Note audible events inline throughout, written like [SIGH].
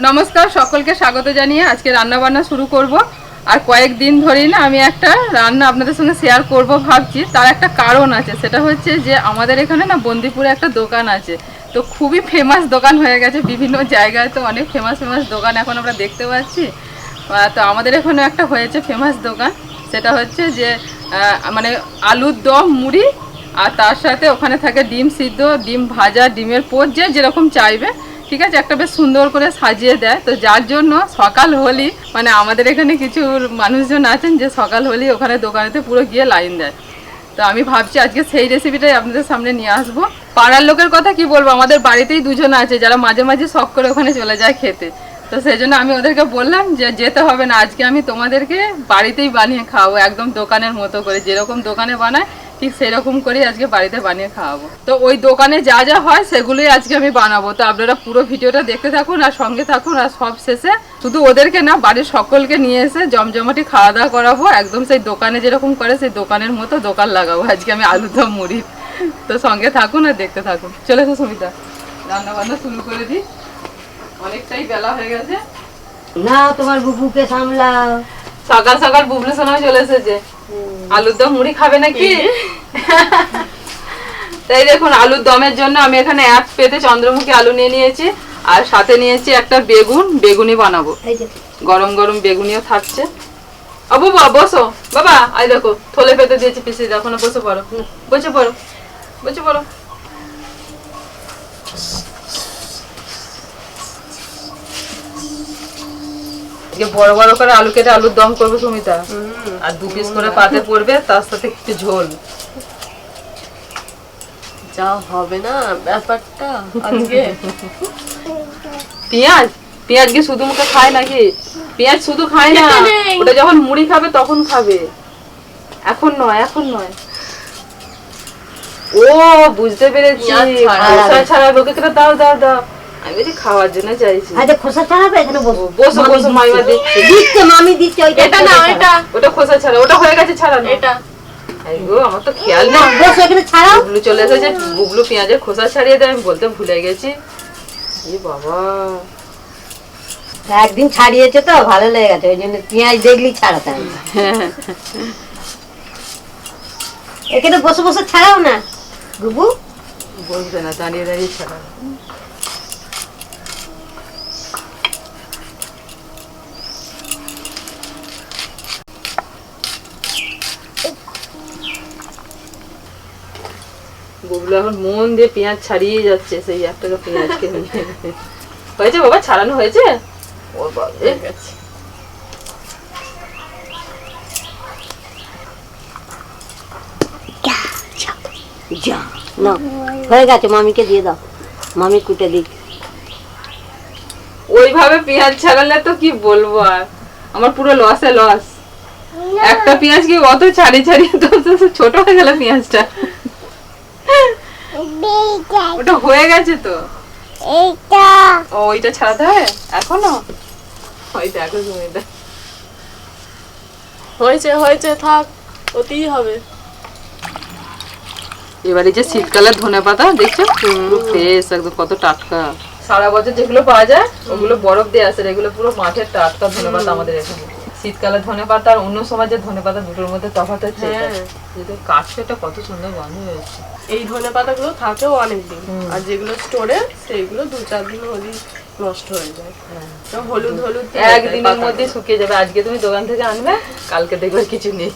নমস্কার, সকলকে স্বাগত জানিয়ে আজকে রান্না বান্না শুরু করব। আর কয়েকদিন ধরেই না আমি একটা রান্না আপনাদের সঙ্গে শেয়ার করব ভাবছি। তার একটা কারণ আছে, সেটা হচ্ছে যে আমাদের এখানে না বন্দিপুরে একটা দোকান আছে। তো খুবই ফেমাস দোকান হয়ে গেছে, বিভিন্ন জায়গায় তো অনেক ফেমাস ফেমাস দোকান এখন আমরা দেখতে পাচ্ছি। তো আমাদের এখানে একটা হয়েছে ফেমাস দোকান, সেটা হচ্ছে যে মানে আলুর দম, মুড়ি, আর তার সাথে ওখানে থাকে ডিম সিদ্ধ, ডিম ভাজা, ডিমের পোচ যে যেরকম চাইবে। ঠিক আছে, একটা বেশ সুন্দর করে সাজিয়ে দেয়। তো যার জন্য সকাল হলেই মানে আমাদের এখানে কিছু মানুষজন আছেন যে সকাল হলেই ওখানে দোকানেতে পুরো গিয়ে লাইন দেয়। তো আমি ভাবছি আজকে সেই রেসিপিটাই আপনাদের সামনে নিয়ে আসব। পাড়ার লোকের কথা কি বলব? আমাদের বাড়িতেই দুজন আছে যারা মাঝে মাঝে শখ করে ওখানে চলে যায় খেতে। তো সেই জন্য আমি ওদেরকে বললাম যে, যেতে হবে না, আজকে আমি তোমাদেরকে বাড়িতেই বানিয়ে খাওয়াবো, একদম দোকানের মতো করে, যেরকম দোকানে বানায় ঠিক সেরকম করেই আজকে বাড়িতে বানিয়ে খাওয়াবো। তো ওই দোকানে যা যা হয় সেগুলোই আজকে আমি বানাবো। তো আপনারা পুরো ভিডিওটা দেখতে থাকুন আর সঙ্গে থাকুন আর সব শেষে শুধু ওদেরকে না বাড়ির সকলকে নিয়ে এসে জমজমাটি খাওয়া দাওয়া করাবো। একদম সেই দোকানে যেরকম করে সেই দোকানের মতো দোকান লাগাবো। আজকে আমি আলু দম মুড়ি। তো সঙ্গে থাকুন আর দেখতে থাকুন। চলে এসো সুমিতা রান্না বান্না শুরু করে দিই। অনেকটাই বেলা হয়ে গেছে। না তোমার বুবুকে সামলাও। সকাল সকাল বুবলু সোনাও চলে এসেছে। আলুর দম মুড়ি খাবে নাকি? তাই দেখুন আলুর দমের জন্য আমি এখানে এক পেতে চন্দ্রমুখী আলু নিয়ে নিয়েছি আর সাথে নিয়েছি একটা বেগুন বেগুনি বানাবো। গরম গরম বেগুনিও থাকছে। ও বাবা বসো। বাবা আই দেখো থলে পেতে দিয়েছি পিসি দেখো না বসে পড়ো। বসে পড়ো বসে পড়ো। আজকে বড় বড় করে আলু কেটে আলুর দম করব সুমিতা। আর দু পিস করে পাতে পড়বে তার সাথে একটু ঝোল। যা হবে না ব্যাপারটা আজকে। [LAUGHS] পেঁয়াজ? পেঁয়াজ কি শুধু মুখে খায় নাকি? পেঁয়াজ শুধু খায় না। ওটা যখন মুড়ি খাবে তখন খাবে। এখন নয় এখন নয়। ও বুঝতে পেরেছি। ছাড়া। কেটে দাও দাও দাও। আমি বলছি খাওয়ার জন্য চাইছি। আচ্ছা খোসা ছাড়াবে? এখানে বসো। বসো বসো মাইমা দিচ্ছি। দিচ্ছে। মামি দিচ্ছে ওইটা এটা না এটা। ওটা খোসা ছাড়া ওটা হয়ে গেছে ছাড়ানো। এটা। এই আমার তো খেয়াল না বসো এখানে ছাড়াও। বুবলু চলে এসেছে বুবলু পেঁয়াজের খোসা ছাড়িয়ে দেয় আমি বলতে ভুলে গেছি। এ বাবা। একদিন ছাড়িয়েছে তো ভালো লেগে গেছে ওই জন্য পেঁয়াজ দেখলি ছাড়াতে হবে এখানে বসে বসে ছাড়াও না বুবু? বলবে না দাঁড়িয়ে দাঁড়িয়ে ছাড়া বুবলু এখন মন দিয়ে পেঁয়াজ ছাড়িয়ে যাচ্ছে সেই এক টাকা পেঁয়াজকে নিয়ে। হয়েছে বাবা ছাড়ানো হয়েছে? ও বাবা হয়ে গেছে। যা না হয়ে গেছে মামিকে দিয়ে দাও। মামি কুটে দিক। ওইভাবে পেঁয়াজ ছাড়ালে তো কি বলব আর? আমার পুরো লসে লস একটা পেঁয়াজ কি অত ছাড়ি ছাড়িয়ে তো ছোট হয়ে গেল পেঁয়াজটা। ওটা হয়ে গেছে তো? ও ওইটা ছাড়াতে হবে এখনও? ওই দেখো সুমিতা হয়েছে হয়েছে থাক ওতেই হবে। এবারে যে শীতকালের ধনে পাতা দেখছ? পুরো ফ্রেশ একদম কত টাটকা। সারা বছর যেগুলো পাওয়া যায় ওগুলো বরফ দিয়ে আসে আর এগুলো পুরো মাঠের টাটকা ধনে পাতা আমাদের এখানে। শীতকালের ধনে পাতা আর অন্য সময় যে ধনে পাতা দুটোর মধ্যে তফাৎ হচ্ছে। এটা। হ্যাঁ। যেহেতু কাটছে কত সুন্দর গন্ধ হয়েছে এই ধনে পাতাগুলো থাকেও অনেক দিন আর যেগুলো স্টোরে সেইগুলো দু চার দিন হলেই নষ্ট হয়ে যায়। তো হলুদ হলুদ একদিনের। মধ্যে শুকিয়ে যাবে। আজকে তুমি দোকান থেকে আনবে কালকে দেখবে কিছু নেই।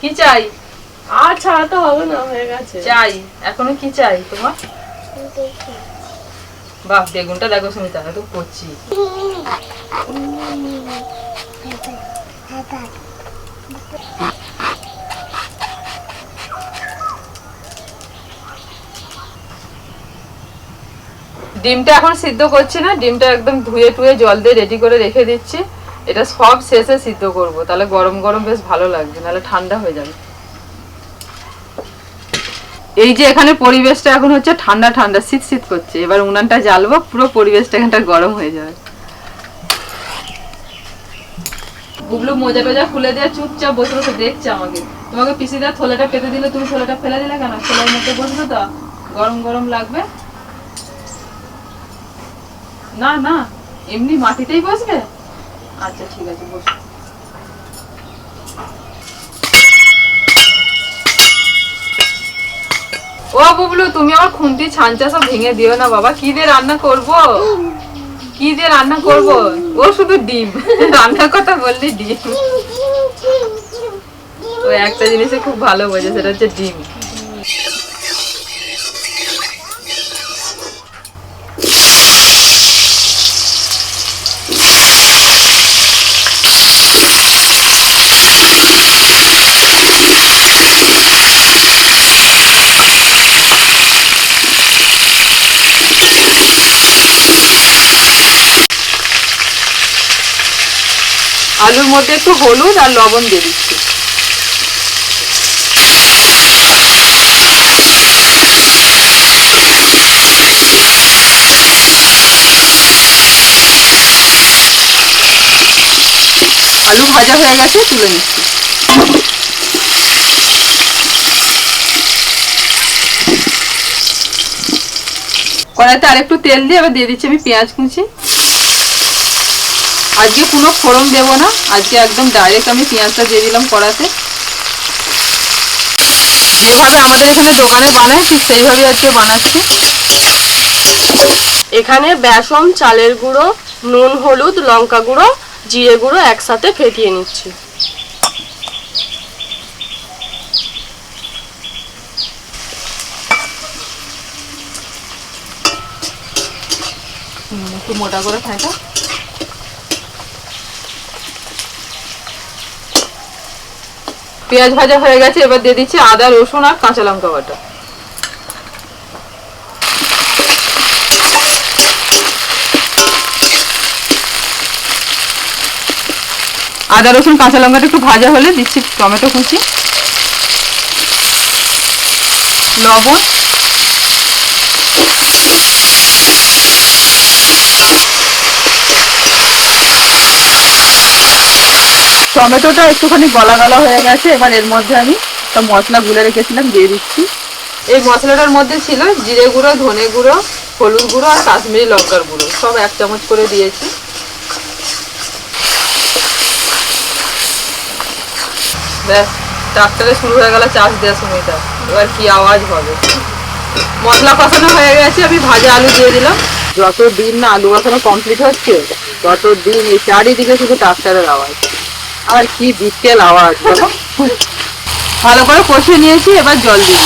কি চাই? আর ছাড়াতে হবে না হয়ে গেছে। চাই। এখনও কি চাই তোমার? বাহ বেগুনটা দেখো সুমিতা তো করছি ডিমটা এখন সিদ্ধ করছি না, ডিমটা একদম ধুয়ে টুয়ে জল দিয়ে রেডি করে রেখে দিচ্ছি। এটা সব শেষে সিদ্ধ করব, তাহলে গরম গরম বেশ ভালো লাগবে, নাহলে ঠান্ডা হয়ে যাবে। এই যে এখানে পরিবেশটা এখন হচ্ছে ঠান্ডা ঠান্ডা, শীত শীত করছে। এবার উনানটা জ্বালবো, পুরো পরিবেশটা এখানটা গরম হয়ে যাবে। বুবলু মোজা টোজা খুলে দিয়ে চুপচাপ বসে বসে দেখছে আমাকে। তোমাকে পিসিদার থলেটা পেতে দিলে তুমি থলেটা ফেলে দিলে কেন? থলের মধ্যে বসবে তো? গরম গরম লাগবে? না না, এমনি মাটিতেই বসবে? আচ্ছা ঠিক আছে, বস। ও বুবলু, তুমি আমার খুন্তি ছাঞ্চা সব ভেঙে দিও না বাবা। কি দিয়ে রান্না করব? কি যে রান্না করব? ও শুধু ডিম। রান্নার কথা বললি ডিম। ও একটা জিনিসে খুব ভালো বোঝে, সেটা হচ্ছে ডিম। আলুর মধ্যে একটু হলুদ আর লবণ দিয়ে দিচ্ছি। আলু ভাজা হয়ে গেছে, তুলে নিচ্ছি। কড়াইতে আরেকটু তেল দিয়ে এবার দিয়ে দিচ্ছি আমি পেঁয়াজ কুচি। আজকে কোনো ফোড়ন দেবো না। আজকে একদম ডাইরেক্ট আমি পেঁয়াজটা দিয়ে দিলাম কড়াতে। যেভাবে আমাদের এখানে দোকানে বানায় ঠিক সেইভাবে আজকে বানাচ্ছি। এখানে বেসন চালের গুঁড়ো নুন হলুদ লঙ্কা গুঁড়ো জিরে গুঁড়ো একসাথে ফেটিয়ে নিচ্ছি। একটু মোটা করে থাকা পেঁয়াজ ভাজা হয়ে গেছে, এবার দিয়ে দিচ্ছি আদা, রসুন আর কাঁচা লঙ্কা বাটা। আদা, রসুন, কাঁচা লঙ্কাটা একটু ভাজা হলে দিচ্ছি টমেটো কুচি। লবণ। টমেটোটা একটুখানি গলা গলা হয়ে গেছে, এবার এর মধ্যে আমি সব মশলা গুলে রেখেছিলাম, দিয়ে দিচ্ছি। এই মশলাটার মধ্যে ছিল জিরে গুঁড়ো, ধনে গুঁড়ো, হলুদ গুঁড়ো আর কাশ্মীরি লঙ্কার গুঁড়ো, সব এক চামচ করে দিয়েছি। ব্যাস, ট্রাক্টরে শুরু হয়ে গেল চাষ দেওয়ার সময়টা এবার কি আওয়াজ হবে? মশলা কষানো হয়ে গেছে, আমি ভাজা আলু দিয়ে দিলাম। যত দিন না আলু কষানো কমপ্লিট হচ্ছে তত দিন চারিদিকে শুধু ট্রাক্টরের আওয়াজ। আর কি বিকেল আওয়াজ? ভালো করে কষিয়ে নিয়েছি এবার জল দিই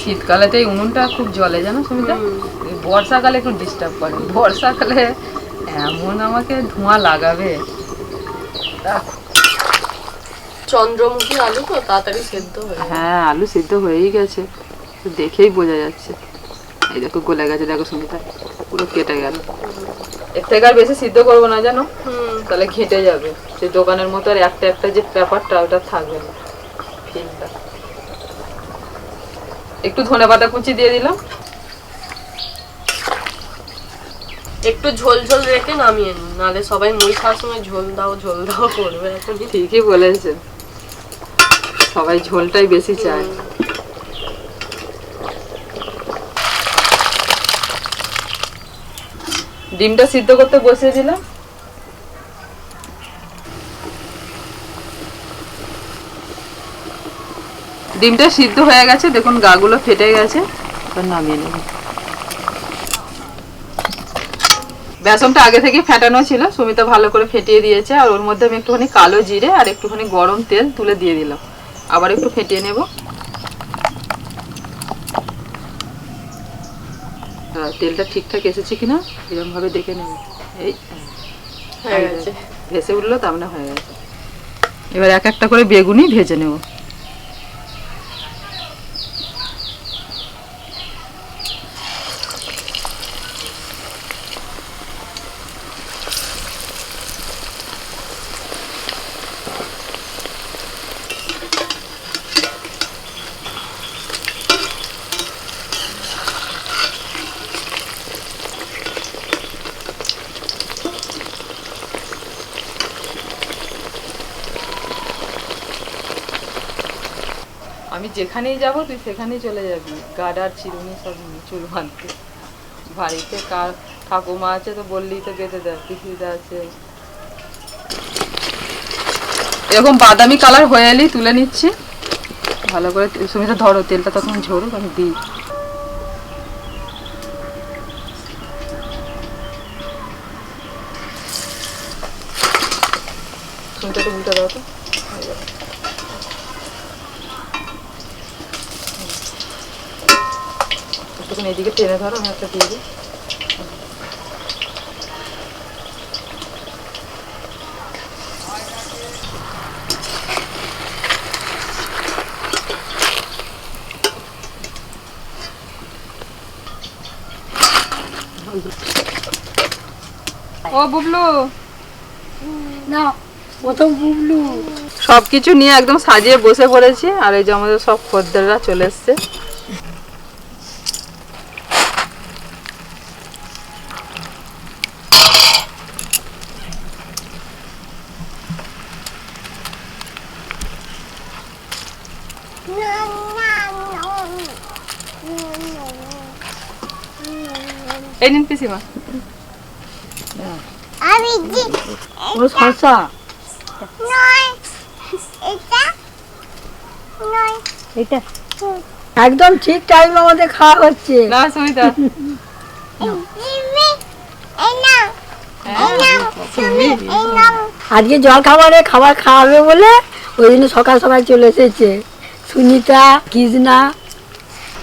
শীতকালেতে এই উনুনটা খুব জলে জানো সুমিতা? বর্ষাকালে একটু ডিস্টার্ব করে। বর্ষাকালে এমন আমাকে ধোঁয়া লাগাবে। চন্দ্রমুখী আলু তো তাড়াতাড়ি সেদ্ধ হয়ে হ্যাঁ আলু সেদ্ধ হয়েই গেছে। দেখেই বোঝা যাচ্ছে। এই দেখো গলে গেছে দেখো সুমিতা। পুরো কেটে গেল। এর থেকে আর বেশি সিদ্ধ করব না জানো? তাহলে ঘেটে যাবে। সেই দোকানের মতো আর একটা একটা যে ব্যাপারটা ওটা থাকবে না। একটু ধনে পাতা কুচি দিয়ে দিলাম। একটু ঝোল ঝোল রেখে নামিয়ে নিন। নাহলে সবাই মুড়ি খাওয়ার সময় ঝোল দাও ঝোল দাও করবে। এখন ঠিকই বলেছেন। সবাই ঝোলটাই বেশি চায়। ডিমটা সিদ্ধ করতে বসিয়ে দিলাম। ডিমটা সিদ্ধ হয়ে গেছে, দেখুন গাগুলো ফেটে গেছে নামিয়ে নেব। বেসনটা আগে থেকে ফেটানো ছিল, সুমিতা ভালো করে ফেটিয়ে দিয়েছে, আর ওর মধ্যে আমি একটুখানি কালো জিরে আর একটুখানি গরম তেল তুলে দিয়ে দিলাম। আবার একটু ফেটিয়ে নেব। তেলটা ঠিকঠাক এসেছে কিনা এরকম ভাবে দেখে নেবে। এই হয়ে গেছে। ভেসে উঠল তার মানে হয়ে গেছে। এবার এক একটা করে বেগুনি ভেজে নেব। যেখানেই যাব, তুই সেখানেই চলে যাবি। গাডার, চিরুনি সব নিয়ে চুল বাঁধতে। বাড়িতে কার ঠাকুমা আছে তো বললেই তো বেঁধে দেয়, পিসিদা আছে। এরকম বাদামি কালার হয়ে এলেই তুলে নিচ্ছি। ভালো করে সুমিতা ধরো, তেলটা তখন ঝরুক, আমি দিই। সুমিতা তো উল্টে দাও তো। একটুখানি এদিকে টেনে ধরো আমি একটা দিয়ে দিই। ও বুবলু। না প্রথম বুবলু। সবকিছু নিয়ে একদম সাজিয়ে বসে পড়েছি আর এই যে আমাদের সব খদ্দেররা চলে এসছে। এই নিন পিসিমা আমি যে ও শসা নয় এটা নয় এটা একদম ঠিক টাইম আমাদের খাওয়া হচ্ছে। না সুমিতা। না আজকে জল খাবারে খাবার খাওয়াবে বলে ওই জন্য সকাল সকাল চলে এসেছে। সুনিতা কৃষ্ণা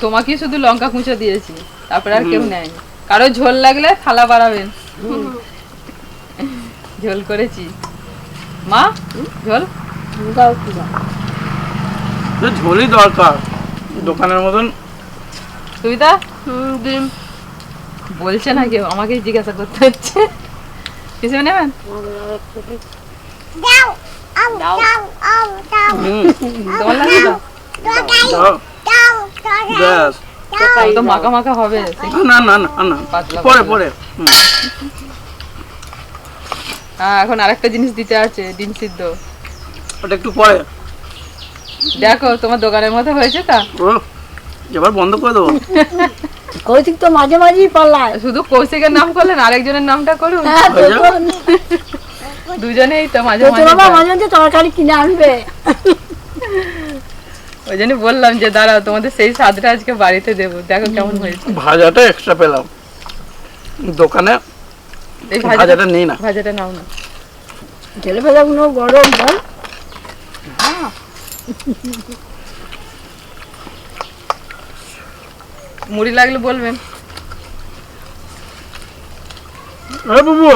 তোমাকে শুধু লঙ্কা কুঁচো দিয়েছি তারপরে আর কেউ নেয়নি। কারও ঝোল লাগলে থালা বাড়াবেন। ঝোল করেছি। মা ঝোল? ঝোলই দরকার। দোকানের মতন। সুবিধা? ডিম। বলছে না কেউ আমাকেই জিজ্ঞাসা করতে হচ্ছে। কিছু নেবেন? দাও আও দাও। আও দাও। হুম। তোমার লাগবে তো? তরকারি দাও দাও তরকারি ব্যাস তো মাখা মাখা হবে। না না না না না। পরে পরে। এখন আরেকটা জিনিস দিতে আছে ডিম সিদ্ধ। ওটা একটু পরে। দেখো তোমার দোকানের মতো হয়েছে তা? এবার বন্ধ করে দেবো। কৌশিক তো মাঝে মাঝেই পাল্লায় শুধু কৌশিকের নাম করলেন আরেকজনের নামটা করুন। হ্যাঁ দুজনেই তো মাঝে মাঝে মাঝে মাঝে তরকারি কিনে আনবে। ওই জন্য বললাম যে দাঁড়াও তোমাদের সেই স্বাদটা আজকে বাড়িতে দেবো। দেখো কেমন হয়েছে। ভাজাটা এক্সট্রা পেলাম। দোকানে এই ভাজাটা নেই না। ভাজাটা নাও না। ছেলে ফেলাগুলো গরম বল মুড়ি লাগলে বলবেন। এ বাবু।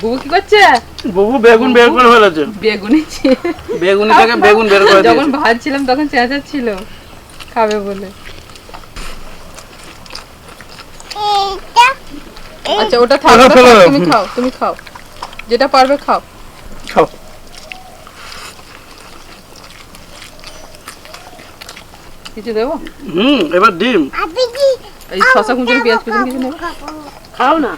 বুবু কি করছে? বাবু বেগুন বের করে ফেলেছে। বেগুনি বেগুনি থেকে বেগুন বের করে যখন ভাজছিলাম তখন চেঁচাচ্ছিল খাবে বলে। আচ্ছা ওটা থাক। তুমি খাও তুমি খাও। যেটা পারবে খাও। খাও। কিছু দেবো? হুম এবার ডিম। এই শশা কুঁচুরি পেঁয়াজ কুচুরি কিছু নেব? খাও না।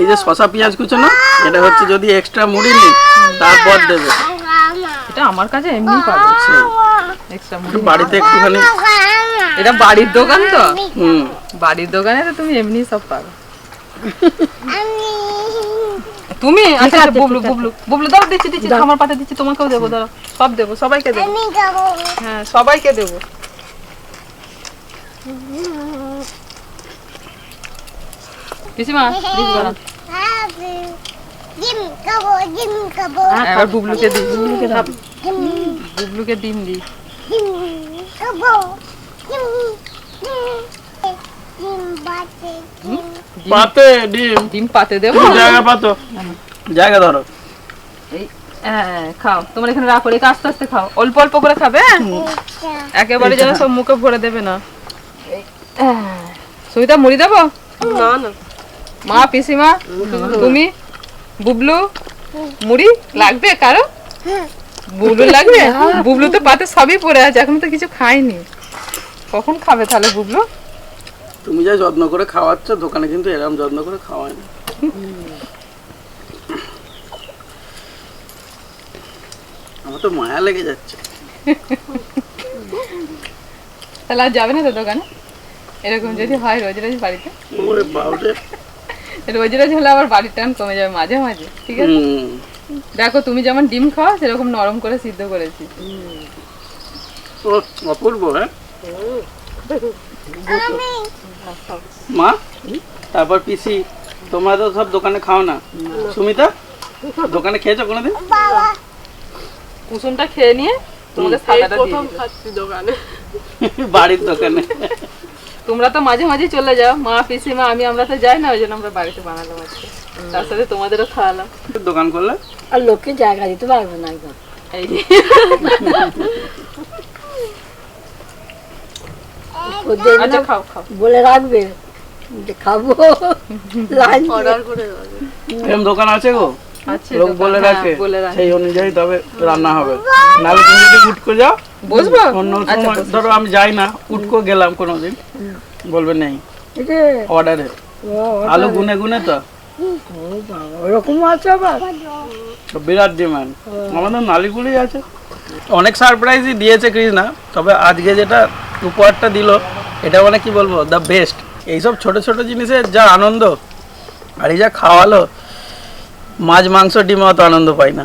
এই যে শশা পেঁয়াজ কুচো না এটা হচ্ছে যদি এক্সট্রা মুড়ি নিই তারপর দেবে। এটা আমার কাছে এমনি পাবে এক্সট্রা মুড়ি বাড়িতে একটুখানি। এটা বাড়ির দোকান তো? হুম। বাড়ির দোকানে তো তুমি এমনি সব পাবে। তুমি? আচ্ছা আচ্ছা, বুবলু বুবলু বুবলু দাও দিচ্ছি দিচ্ছি আমার পাতে দিচ্ছি তোমাকেও দেবো দাঁড়াও সব দেবো সবাইকে দেবো। আমি যাব হ্যাঁ সবাইকে দেবো। পিসিমা খাব খাব। এবার বুবলুকে বুবলুকে ডিম খাব। পাতে ডিম। ডিম পাতে দেবো? জায়গা পাতো। জায়গা ধরো। হ্যাঁ খাও। তোমার এখানে রাখো রেখে আস্তে আস্তে খাও। অল্প অল্প করে খাবে? হ্যাঁ? একেবারে যেন সব মুখে ভরে দেবে না। সুবিধা মুড়ি দেবো না না। মা পিসিমা তুমি? বুবলু? মুড়ি? লাগবে কারও? বুবলু লাগবে? বুবলু তো পাতে সবই পড়ে আছে এখন তো কিছু খায়নি। কখন খাবে তাহলে বুবলু? তুমি যা যত্ন করে খাওয়াচ্ছ দোকানে কিন্তু এরকম যত্ন করে খাওয়ায় না। আমার তো মায়া লেগে যাচ্ছে। তাহলে আর যাবে না তো দোকানে? এরকম যদি হয় রোজ রোজ বাড়িতে? ওরে বাবারে রোজ রোজ হলে আবার বাড়ির টান কমে যাবে মাঝে মাঝে ঠিক আছে? দেখো তুমি যেমন ডিম খাও সেরকম নরম করে সিদ্ধ করেছি। অপূর্ব হ্যাঁ? মা তারপর পিসি তোমরা তো সব দোকানে খাও না। সুমিতা দোকানে খেয়েছো কোনোদিন? কুসুমটা খেয়ে নিয়ে তোমাকে এই সাদাটা দিয়ে প্রথম খাচ্ছি দোকানে। বাড়ির দোকানে। তোমরা তো মাঝে মাঝে চলে যাও। মা পিসিমা আমি আমরা তো যাই না ওই জন্য আমরা বাড়িতে বানালাম আজকে। তার সাথে তোমাদেরও খাওয়ালাম। দোকান করলে? আর লোককে জায়গা দিতে পারবে না একদম। এই আচ্ছা খাও খাও। বলে রাখবে যে খাব। [LAUGHS] অর্ডার করে দোকান আছে গো? লোক বলে হ্যাঁ, রাখে সেই অনুযায়ী তবে রান্না হবে। নাহলে তুমি যদি উঠকো যাও বসবো? অন্য আচ্ছা সময় ধরো আমি যাই না উঠকো গেলাম কোনোদিন বলবে নেই। অর্ডারে আলু গুনে গুনে তো। ওরকম আছে আবার? বিরাট ডিমান্ড আমাদের নালিগুলি আছে। অনেক সারপ্রাইজই দিয়েছে কৃষ্ণা তবে আজকে যেটা উপহারটা দিল এটা মানে কি বলব দ্য বেস্ট এইসব ছোট ছোট জিনিসের যা আনন্দ আর এই যা খাওয়ালো মাছ মাংস ডিমে অত আনন্দ পাই না।